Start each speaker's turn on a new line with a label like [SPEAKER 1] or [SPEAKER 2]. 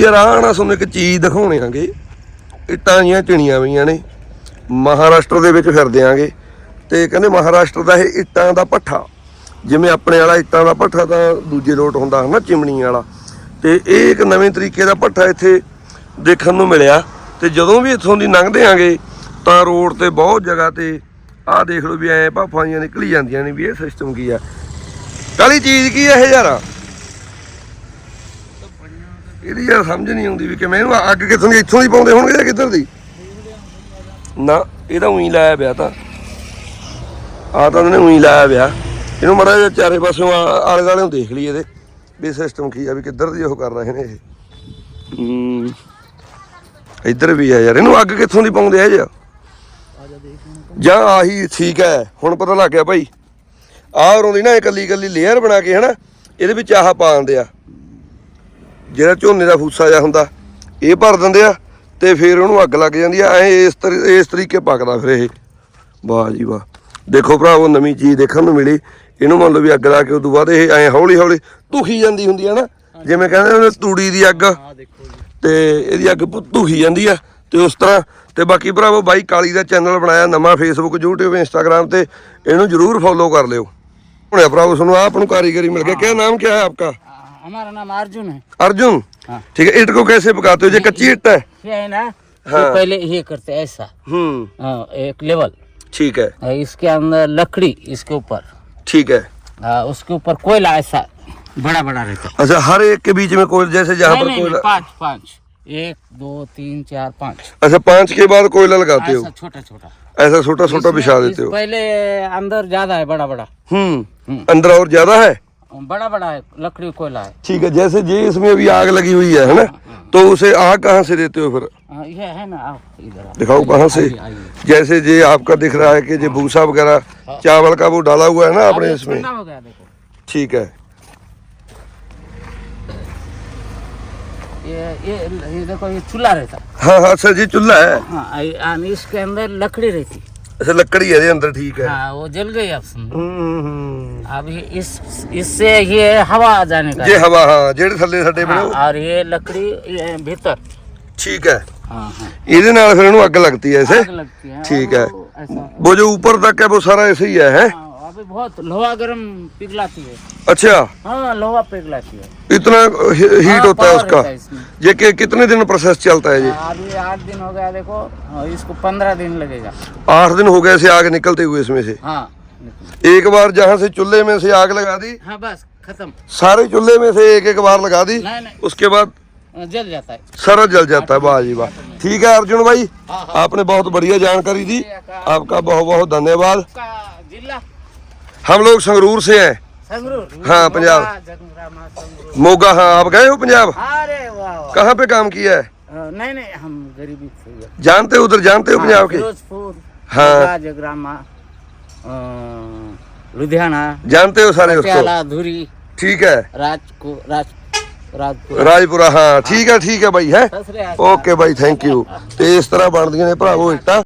[SPEAKER 1] ਯਾਰ ਆਹ ਨਾ ਤੁਹਾਨੂੰ ਇੱਕ ਚੀਜ਼ ਦਿਖਾਉਣੇ ਆਂਗੇ। ਇੱਟਾਂ ਜੀਆਂ ਚਿਣੀਆਂ ਹੋਈਆਂ ਨੇ। ਮਹਾਰਾਸ਼ਟਰ ਦੇ ਵਿੱਚ ਫਿਰਦੇ ਆਂਗੇ। ਤੇ ਕਹਿੰਦੇ ਮਹਾਰਾਸ਼ਟਰ ਦਾ ਇਹ ਇੱਟਾਂ ਦਾ ਭੱਠਾ। ਜਿਵੇਂ ਆਪਣੇ ਵਾਲਾ ਇੱਟਾਂ ਦਾ ਭੱਠਾ ਤਾਂ ਦੂਜੇ ਲੋਟ ਹੁੰਦਾ ਹਨਾ ਚਿਮਣੀ ਵਾਲਾ। ਤੇ ਇਹ ਇੱਕ ਨਵੇਂ ਤਰੀਕੇ ਦਾ ਭੱਠਾ ਇੱਥੇ ਦੇਖਣ ਨੂੰ ਮਿਲਿਆ। ਤੇ ਜਦੋਂ ਵੀ ਇੱਥੋਂ ਦੀ ਲੰਘਦੇ ਆਂਗੇ, ਤਾਂ ਰੋਡ ਤੇ ਬਹੁਤ ਜਗ੍ਹਾ ਤੇ ਆਹ ਦੇਖ ਲਓ ਵੀ ਐ ਭਾਫਾਂ ਜੀਆਂ ਨਿਕਲੀ ਜਾਂਦੀਆਂ ਨੇ ਵੀ ਇਹ ਸਿਸਟਮ ਕੀ ਆ। ਕਾਲੀ ਚੀਜ਼ ਕੀ ਆ ਇਹ ਯਾਰ? ਇਹਦੀ ਯਾਰ ਸਮਝ ਨਹੀਂ ਆਉਂਦੀ ਵੀ ਕਿਵੇਂ ਇਹਨੂੰ ਅੱਗ ਕਿੱਥੋਂ ਦੀ ਇੱਥੋਂ ਦੀ ਪਾਉਂਦੇ ਹੋਣਗੇ ਜਾਂ ਕਿੱਧਰ ਦੀ? ਨਾ, ਇਹ ਤਾਂ ਉਹੀ ਲਾਇਆ ਪਿਆ ਤਾਂ। ਆ ਤਾਂ ਉਹਨੇ ਉਹੀ ਲਾਇਆ ਪਿਆ। ਇਹਨੂੰ ਮੜਾ ਜਿਹਾ ਚਾਰੇ ਪਾਸਿਓਂ ਆ- ਆਲੇ ਦੁਆਲੇ ਨੂੰ ਦੇਖ ਲਈ ਇਹਦੇ। ਵੀ ਸਿਸਟਮ ਕੀ ਆ, ਵੀ ਕਿੱਧਰ ਦੀ ਉਹ ਕਰ ਰਹੇ ਨੇ ਇਹ। ਇੱਧਰ ਵੀ ਆ ਯਾਰ, ਇਹਨੂੰ ਅੱਗ ਕਿੱਥੋਂ ਦੀ ਪਾਉਂਦੇ ਆ ਜੀ ਜਾਂ ਆਹੀ ਠੀਕ ਹੈ, ਹੁਣ ਪਤਾ ਲੱਗ ਗਿਆ ਭਾਈ। ਆਹ ਰੋਂਦੀ ਨਾ ਇਕੱਲੀ ਇਕੱਲੀ ਲੇਅਰ ਬਣਾ ਕੇ ਹਨਾ, ਇਹਦੇ ਵਿੱਚ ਆਹ ਪਾ ਦਿੰਦੇ ਆ। ਜਿਹੜਾ ਝੋਨੇ ਦਾ ਫੂਸਾ ਜਿਹਾ ਹੁੰਦਾ ਇਹ ਭਰ ਦਿੰਦੇ ਆ ਤੇ ਫਿਰ ਉਹਨੂੰ ਅੱਗ ਲੱਗ ਜਾਂਦੀ ਆ। ਐ ਇਸ ਇਸ ਤਰੀਕੇ ਪੱਕਦਾ ਫਿਰ ਇਹ। ਵਾਹ ਜੀ ਵਾਹ। ਦੇਖੋ ਭਰਾ ਉਹ ਨਵੀਂ ਚੀਜ਼ ਦੇਖਣ ਨੂੰ ਮਿਲੀ। ਇਹਨੂੰ ਮੰਨ ਲਓ ਵੀ ਅੱਗ ਲਾ ਕੇ ਉਦੋਂ ਬਾਅਦ ਇਹ ਐ ਹੌਲੀ ਹੌਲੀ ਧੁਖੀ ਜਾਂਦੀ ਹੁੰਦੀ ਆ ਨਾ। ਜਿਵੇਂ ਕਹਿੰਦੇ ਉਹਨੇ ਤੂੜੀ ਦੀ ਅੱਗ। ਤੇ ਇਹਦੀ ਅੱਗ ਧੁਖੀ ਜਾਂਦੀ ਆ। ਤੇ ਉਸ ਤਰ੍ਹਾਂ ਤੇ ਬਾਕੀ ਭਰਾਵੋ ਬਾਈ ਕਾਲੀ ਦਾ ਚੈਨਲ ਬਣਾਇਆ ਨਵਾਂ ਫੇਸਬੁੱਕ YouTube Instagram ਤੇ ਇਹਨੂੰ ਜਰੂਰ ਫੋਲੋ ਕਰ ਲਿਓ। ਹੁਣੇ ਭਰਾਵੋ ਤੁਹਾਨੂੰ ਆਪ ਨੂੰ ਕਾਰੀਗਰੀ ਮਿਲ ਗਿਆ ਕਿਆ ਨਾਮ ਕਿਆ ਹੈ
[SPEAKER 2] ਆਪਕਾ? हमारा नाम अर्जुन है।
[SPEAKER 1] अर्जुन?
[SPEAKER 2] हाँ।
[SPEAKER 1] ठीक है ईट को कैसे पकाते हो? ये कच्ची ईट है?
[SPEAKER 2] ये है ना
[SPEAKER 1] हाँ।
[SPEAKER 2] पहले ये करते हैं ऐसा।
[SPEAKER 1] हम्म।
[SPEAKER 2] हाँ, एक लेवल।
[SPEAKER 1] ठीक है।
[SPEAKER 2] इसके अंदर लकड़ी इसके ऊपर।
[SPEAKER 1] ठीक है।
[SPEAKER 2] आ, उसके ऊपर कोयला ऐसा बड़ा बड़ा रहता है।
[SPEAKER 1] अच्छा हर एक के बीच में कोयला जैसे जहाँ पर कोयला
[SPEAKER 2] पाँच पाँच। एक दो तीन चार पाँच।
[SPEAKER 1] अच्छा पाँच के बाद कोयला लगाते हो?
[SPEAKER 2] छोटा छोटा।
[SPEAKER 1] ऐसा छोटा छोटा बिछा देते हो?
[SPEAKER 2] पहले अंदर ज़्यादा है बड़ा बड़ा
[SPEAKER 1] हम्म।
[SPEAKER 2] हम्म।
[SPEAKER 1] अंदर और ज़्यादा है?
[SPEAKER 2] बड़ा बड़ा है लकड़ी कोयला है।
[SPEAKER 1] ठीक है जैसे ये इसमें अभी आग लगी हुई है है ना? तो उसे आग कहाँ से देते हो फिर?
[SPEAKER 2] हाँ, ये है ना इधर
[SPEAKER 1] दिखाओ कहाँ से। जैसे ये आपका दिख रहा है कि ये भूसा वगैरह चावल का वो डाला हुआ है ना अपने इसमें?
[SPEAKER 2] हो
[SPEAKER 1] ठीक है।
[SPEAKER 2] ये ये ये देखो ये चूल्हा रहता।
[SPEAKER 1] हाँ हाँ सर जी चूल्हा है।
[SPEAKER 2] हाँ इसके अंदर लकड़ी रहती।
[SPEAKER 1] अच्छा लकड़ी है ये अंदर ठीक है
[SPEAKER 2] हाँ वो जल गई अब समझो
[SPEAKER 1] हम्म, हम्म।
[SPEAKER 2] अब ये इस इससे ये हवा आ जाने का
[SPEAKER 1] ये हवा हाँ ਜਿਹੜੇ ਥੱਲੇ ਸਾਡੇ
[SPEAKER 2] हाँ,
[SPEAKER 1] ਬਣੇ
[SPEAKER 2] और ये लकड़ी ये भीतर
[SPEAKER 1] ठीक है
[SPEAKER 2] हाँ हाँ
[SPEAKER 1] ਇਹਦੇ ਨਾਲ ਫਿਰ ਇਹਨੂੰ ਅੱਗ ਲੱਗਦੀ ਹੈ ऐसे
[SPEAKER 2] आग लगती है
[SPEAKER 1] ठीक
[SPEAKER 2] और
[SPEAKER 1] है।
[SPEAKER 2] वो ऐसा
[SPEAKER 1] वो जो ऊपर तक है वो सारा ऐसे ही है हैं
[SPEAKER 2] हाँ, अभी बहुत लोहा गर्म पिघलाती है।
[SPEAKER 1] अच्छा।
[SPEAKER 2] हाँ लोहा पिघलाती है।
[SPEAKER 1] इतना हीट
[SPEAKER 2] हाँ,
[SPEAKER 1] होता है उसका।
[SPEAKER 2] है।
[SPEAKER 1] ये कि, कितने दिन प्रोसेस चलता है ये?
[SPEAKER 2] अभी आठ दिन हो गया देखो। हाँ, इसको पंद्रह दिन लगेगा।
[SPEAKER 1] आठ दिन हो गए से आग निकलते हुए इसमें से?
[SPEAKER 2] हाँ।
[SPEAKER 1] एक बार जहाँ से चूल्हे में से आग लगा दी
[SPEAKER 2] हाँ बस खत्म।
[SPEAKER 1] सारे चूल्हे में से एक एक बार लगा दी उसके बाद
[SPEAKER 2] जल जाता है।
[SPEAKER 1] सारा जल जाता है वाह जी वाह। ठीक है अर्जुन भाई
[SPEAKER 2] हाँ,
[SPEAKER 1] आपने बहुत बढ़िया जानकारी दी। आपका बहुत बहुत धन्यवाद।
[SPEAKER 2] जिला
[SPEAKER 1] हम लोग संगरूर से हैं
[SPEAKER 2] संगरूर
[SPEAKER 1] हाँ, पंजाब।
[SPEAKER 2] मोगा, जगरामा, संगरूर
[SPEAKER 1] मोगा हाँ आप गए हो पंजाब
[SPEAKER 2] अरे वाह वाह
[SPEAKER 1] कहाँ पे काम किया है
[SPEAKER 2] अ, नहीं नहीं हम गरीबी से ही है।
[SPEAKER 1] जानते हो उधर जानते हो
[SPEAKER 2] हाँ,
[SPEAKER 1] पंजाब के
[SPEAKER 2] फिरोजपुर
[SPEAKER 1] हाँ।
[SPEAKER 2] मोगा, जगरामा अ, लुधियाना
[SPEAKER 1] जानते हो सारे उसको
[SPEAKER 2] पटियाला धुरी
[SPEAKER 1] ठीक है
[SPEAKER 2] राजको राज राजपुर
[SPEAKER 1] ਰਾਜਪੁਰਾ ਹਾਂ ਠੀਕ ਹੈ ਠੀਕ ਹੈ ਬਾਈ ਹੈ
[SPEAKER 2] सत श्री अकाल।
[SPEAKER 1] ਓਕੇ ਬਾਈ ਥੈਂਕ ਯੂ ਤੇ ਇਸ ਤਰ੍ਹਾਂ ਬਣਦੀਆਂ ਨੇ ਭਰਾਵੋ ਇੱਟਾਂ